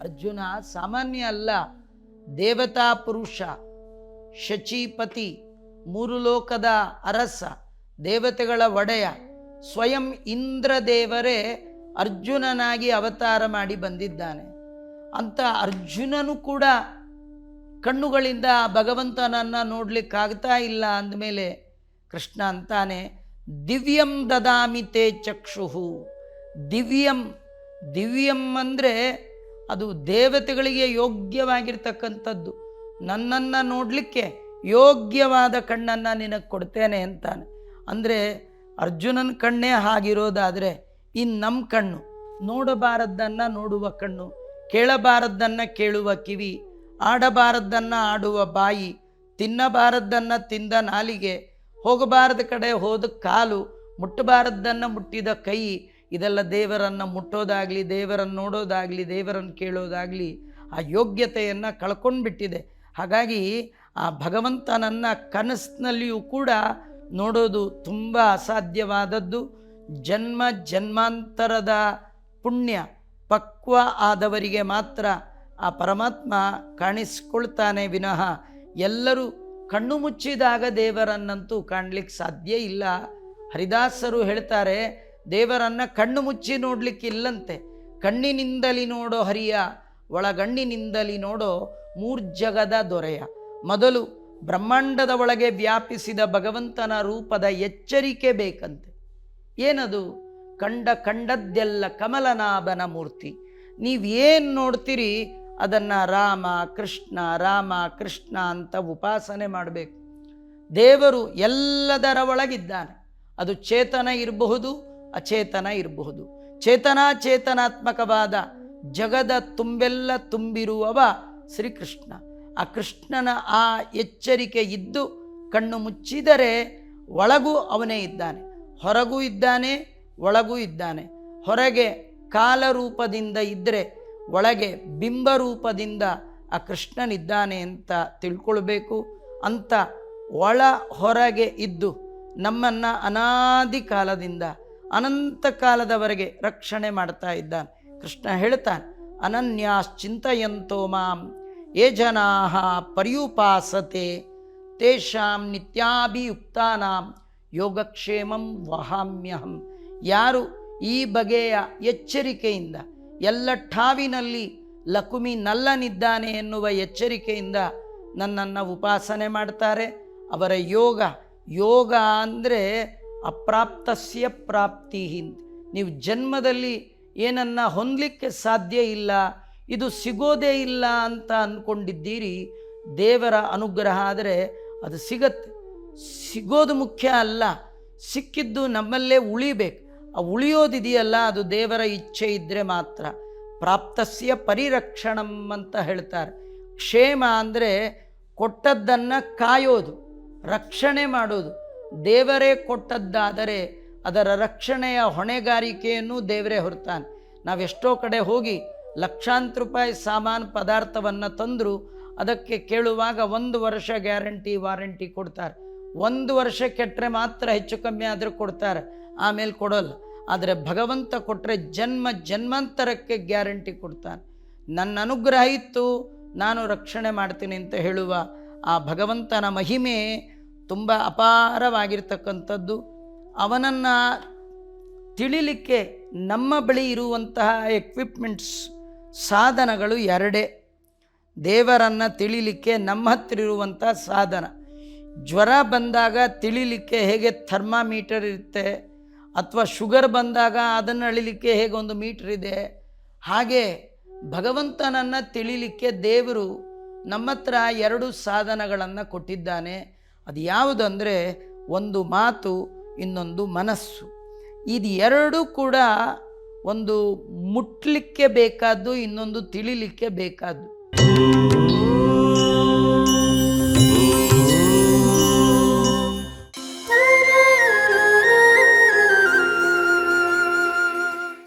ಅರ್ಜುನ ಸಾಮಾನ್ಯ ಅಲ್ಲ. ದೇವತಾ ಪುರುಷ, ಶಚಿಪತಿ, ಮೂರು ಲೋಕದ ಅರಸ, ದೇವತೆಗಳ ಒಡೆಯ, ಸ್ವಯಂ ಇಂದ್ರದೇವರೇ ಅರ್ಜುನನಾಗಿ ಅವತಾರ ಮಾಡಿ ಬಂದಿದ್ದಾನೆ. ಅಂತ ಅರ್ಜುನನು ಕೂಡ ಕಣ್ಣುಗಳಿಂದ ಭಗವಂತನನ್ನು ನೋಡ್ಲಿಕ್ಕಾಗ್ತಾ ಇಲ್ಲ ಅಂದಮೇಲೆ ಕೃಷ್ಣ ಅಂತಾನೆ, ದಿವ್ಯಂ ದದಾಮಿ ತೇ ಚಕ್ಷುಹು. ದಿವ್ಯಂ ದಿವ್ಯಂ ಅಂದರೆ ಅದು ದೇವತೆಗಳಿಗೆ ಯೋಗ್ಯವಾಗಿರ್ತಕ್ಕಂಥದ್ದು. ನನ್ನನ್ನು ನೋಡಲಿಕ್ಕೆ ಯೋಗ್ಯವಾದ ಕಣ್ಣನ್ನು ನಿನಗೆ ಕೊಡ್ತೇನೆ ಅಂತಾನೆ. ಅಂದರೆ ಅರ್ಜುನನ ಕಣ್ಣೇ ಹಾಗಿರೋದಾದರೆ ಇನ್ನು ನಮ್ಮ ಕಣ್ಣು, ನೋಡಬಾರದ್ದನ್ನು ನೋಡುವ ಕಣ್ಣು, ಕೇಳಬಾರದ್ದನ್ನು ಕೇಳುವ ಕಿವಿ, ಆಡಬಾರದ್ದನ್ನು ಆಡುವ ಬಾಯಿ, ತಿನ್ನಬಾರದ್ದನ್ನು ತಿಂದ ನಾಲಿಗೆ, ಹೋಗಬಾರದ ಕಡೆ ಹೋದ ಕಾಲು, ಮುಟ್ಟಬಾರದ್ದನ್ನು ಮುಟ್ಟಿದ ಕೈ ಇದೆಲ್ಲ ದೇವರನ್ನು ಮುಟ್ಟೋದಾಗಲಿ, ದೇವರನ್ನು ನೋಡೋದಾಗಲಿ, ದೇವರನ್ನು ಕೇಳೋದಾಗಲಿ ಆ ಯೋಗ್ಯತೆಯನ್ನು ಕಳ್ಕೊಂಡ್ಬಿಟ್ಟಿದೆ. ಹಾಗಾಗಿ ಆ ಭಗವಂತನನ್ನ ಕನಸಿನಲ್ಲಿಯೂ ಕೂಡ ನೋಡೋದು ತುಂಬ ಅಸಾಧ್ಯವಾದದ್ದು. ಜನ್ಮ ಜನ್ಮಾಂತರದ ಪುಣ್ಯ, ಪಕ್ವ ಆದವರಿಗೆ ಮಾತ್ರ ಆ ಪರಮಾತ್ಮ ಕಾಣಿಸ್ಕೊಳ್ತಾನೆ ವಿನಃ. ಎಲ್ಲರೂ ಕಣ್ಣು ಮುಚ್ಚಿದಾಗ ದೇವರನ್ನಂತೂ ಕಾಣಲಿಕ್ಕೆ ಸಾಧ್ಯ ಇಲ್ಲ. ಹರಿದಾಸರು ಹೇಳ್ತಾರೆ ದೇವರನ್ನು ಕಣ್ಣು ಮುಚ್ಚಿ ನೋಡಲಿಕ್ಕಿಲ್ಲಂತೆ ಕಣ್ಣಿನಿಂದಲಿ ನೋಡೋ ಹರಿಯ, ಒಳಗಣ್ಣಿನಿಂದಲಿ ನೋಡೋ ಮೂರ್ಜಗದ ದೊರೆಯ. ಮೊದಲು ಬ್ರಹ್ಮಾಂಡದ ಒಳಗೆ ವ್ಯಾಪಿಸಿದ ಭಗವಂತನ ರೂಪದ ಎಚ್ಚರಿಕೆ ಬೇಕಂತೆ. ಏನದು? ಕಂಡ ಕಂಡದ್ದೆಲ್ಲ ಕಮಲನಾಭನ ಮೂರ್ತಿ. ನೀವೇನು ನೋಡ್ತೀರಿ, ಅದನ್ನು ರಾಮ, ಕೃಷ್ಣ ರಾಮ, ಕೃಷ್ಣ ಅಂತ ಉಪಾಸನೆ ಮಾಡಬೇಕು. ದೇವರು ಎಲ್ಲದರ ಒಳಗಿದ್ದಾನೆ. ಅದು ಚೇತನ ಇರಬಹುದು ಅಚೇತನ ಇರಬಹುದು. ಚೇತನಾಚೇತನಾತ್ಮಕವಾದ ಜಗದ ತುಂಬೆಲ್ಲ ತುಂಬಿರುವವ ಶ್ರೀಕೃಷ್ಣ. ಆ ಕೃಷ್ಣನ ಆ ಎಚ್ಚರಿಕೆ ಇದ್ದು ಕಣ್ಣು ಮುಚ್ಚಿದರೆ ಒಳಗೂ ಅವನೇ ಇದ್ದಾನೆ. ಹೊರಗೂ ಇದ್ದಾನೆ, ಒಳಗೂ ಇದ್ದಾನೆ. ಹೊರಗೆ ಕಾಲರೂಪದಿಂದ ಇದ್ದರೆ ಒಳಗೆ ಬಿಂಬರೂಪದಿಂದ ಆ ಕೃಷ್ಣನಿದ್ದಾನೆ ಅಂತ ತಿಳ್ಕೊಳ್ಬೇಕು. ಅಂತ ಒಳ ಹೊರಗೆ ಇದ್ದು ನಮ್ಮನ್ನು ಅನಾದಿ ಕಾಲದಿಂದ ಅನಂತ ಕಾಲದವರೆಗೆ ರಕ್ಷಣೆ ಮಾಡ್ತಾ ಇದ್ದಾನೆ. ಕೃಷ್ಣ ಹೇಳ್ತಾನೆ, ಅನನ್ಯಾಶ್ಚಿಂತೆಯಂತೋ ಮಾಂ, ಯೇ ಜನಾ ಪರ್ಯುಪಾಸತೆ, ತೇಷಾಂ ನಿತ್ಯಾಭಿಯುಕ್ತಾನಾಂ, ಯೋಗಕ್ಷೇಮಂ ವಹಾಮ್ಯಹಂ. ಯಾರು ಈ ಬಗೆಯ ಎಚ್ಚರಿಕೆಯಿಂದ, ಎಲ್ಲ ಠಾವಿನಲ್ಲಿ ಲಕುಮಿ ನಲ್ಲನಿದ್ದಾನೆ ಎನ್ನುವ ಎಚ್ಚರಿಕೆಯಿಂದ ನನ್ನನ್ನು ಉಪಾಸನೆ ಮಾಡ್ತಾರೆ. ಅವರ ಯೋಗ ಯೋಗ ಅಂದರೆ ಅಪ್ರಾಪ್ತಸ್ಯ ಪ್ರಾಪ್ತಿ ನೀವು ಜನ್ಮದಲ್ಲಿ ಏನನ್ನ ಹೊಂದಲಿಕ್ಕೆ ಸಾಧ್ಯ ಇಲ್ಲ, ಇದು ಸಿಗೋದೇ ಇಲ್ಲ ಅಂತ ಅಂದ್ಕೊಂಡಿದ್ದೀರಿ ದೇವರ ಅನುಗ್ರಹ ಆದರೆ ಅದು ಸಿಗತ್ತೆ. ಸಿಗೋದು ಮುಖ್ಯ ಅಲ್ಲ, ಸಿಕ್ಕಿದ್ದು ನಮ್ಮಲ್ಲೇ ಉಳಿಬೇಕು. ಆ ಉಳಿಯೋದಿದೆಯಲ್ಲ, ಅದು ದೇವರ ಇಚ್ಛೆ ಇದ್ದರೆ ಮಾತ್ರ. ಪ್ರಾಪ್ತಸ್ಯ ಪರಿರಕ್ಷಣಂ ಅಂತ ಹೇಳ್ತಾರೆ. ಕ್ಷೇಮ ಅಂದರೆ ಕೊಟ್ಟದ್ದನ್ನು ಕಾಯೋದು, ರಕ್ಷಣೆ ಮಾಡೋದು. ದೇವರೇ ಕೊಟ್ಟದ್ದಾದರೆ ಅದರ ರಕ್ಷಣೆಯ ಹೊಣೆಗಾರಿಕೆಯನ್ನು ದೇವರೇ ಹೊರ್ತಾನೆ ನಾವೆಷ್ಟೋ ಕಡೆ ಹೋಗಿ ಲಕ್ಷಾಂತರ ರೂಪಾಯಿ ಸಾಮಾನು ಪದಾರ್ಥವನ್ನು ತಂದರೂ ಅದಕ್ಕೆ ಕೇಳುವಾಗ ಒಂದು ವರ್ಷ ಗ್ಯಾರಂಟಿ ವಾರಂಟಿ ಕೊಡ್ತಾರೆ. ಒಂದು ವರ್ಷ ಕೆಟ್ಟರೆ ಮಾತ್ರ ಹೆಚ್ಚು ಕಮ್ಮಿ ಆದರೂ ಕೊಡ್ತಾರೆ. ಆಮೇಲೆ ಕೊಡೋಲ್ಲ. ಆದರೆ ಭಗವಂತ ಕೊಟ್ಟರೆ ಜನ್ಮ ಜನ್ಮಾಂತರಕ್ಕೆ ಗ್ಯಾರಂಟಿ ಕೊಡ್ತಾನೆ. ನನ್ನ ಅನುಗ್ರಹ ಇತ್ತು, ನಾನು ರಕ್ಷಣೆ ಮಾಡ್ತೀನಿ ಅಂತ ಹೇಳುವ ಆ ಭಗವಂತನ ಮಹಿಮೆ ತುಂಬ ಅಪಾರವಾಗಿರ್ತಕ್ಕಂಥದ್ದು. ಅವನನ್ನು ತಿಳಿಲಿಕ್ಕೆ ನಮ್ಮ ಬಳಿ ಇರುವಂತಹ ಎಕ್ವಿಪ್ಮೆಂಟ್ಸ್ ಸಾಧನಗಳು ಎರಡೇ. ದೇವರನ್ನು ತಿಳಿಲಿಕ್ಕೆ ನಮ್ಮ ಹತ್ರ ಇರುವಂಥ ಸಾಧನ. ಜ್ವರ ಬಂದಾಗ ತಿಳಿಲಿಕ್ಕೆ ಹೇಗೆ ಥರ್ಮಾಮೀಟರ್ ಇರುತ್ತೆ, ಅಥವಾ ಶುಗರ್ ಬಂದಾಗ ಅದನ್ನು ಅಳಿಲಿಕ್ಕೆ ಹೇಗೆ ಒಂದು ಮೀಟರ್ ಇದೆ, ಹಾಗೆ ಭಗವಂತನನ್ನು ತಿಳಿಲಿಕ್ಕೆ ದೇವರು ನಮ್ಮ ಹತ್ರ ಎರಡು ಸಾಧನಗಳನ್ನು ಕೊಟ್ಟಿದ್ದಾನೆ. ಅದು ಯಾವುದಂದರೆ ಒಂದು ಮಾತು, ಇನ್ನೊಂದು ಮನಸ್ಸು. ಇದು ಎರಡೂ ಕೂಡ ಒಂದು ಮುಟ್ಲಿಕ್ಕೆ ಬೇಕಾದ್ದು, ಇನ್ನೊಂದು ತಿಳಿಲಿಕ್ಕೆ ಬೇಕಾದ್ದು.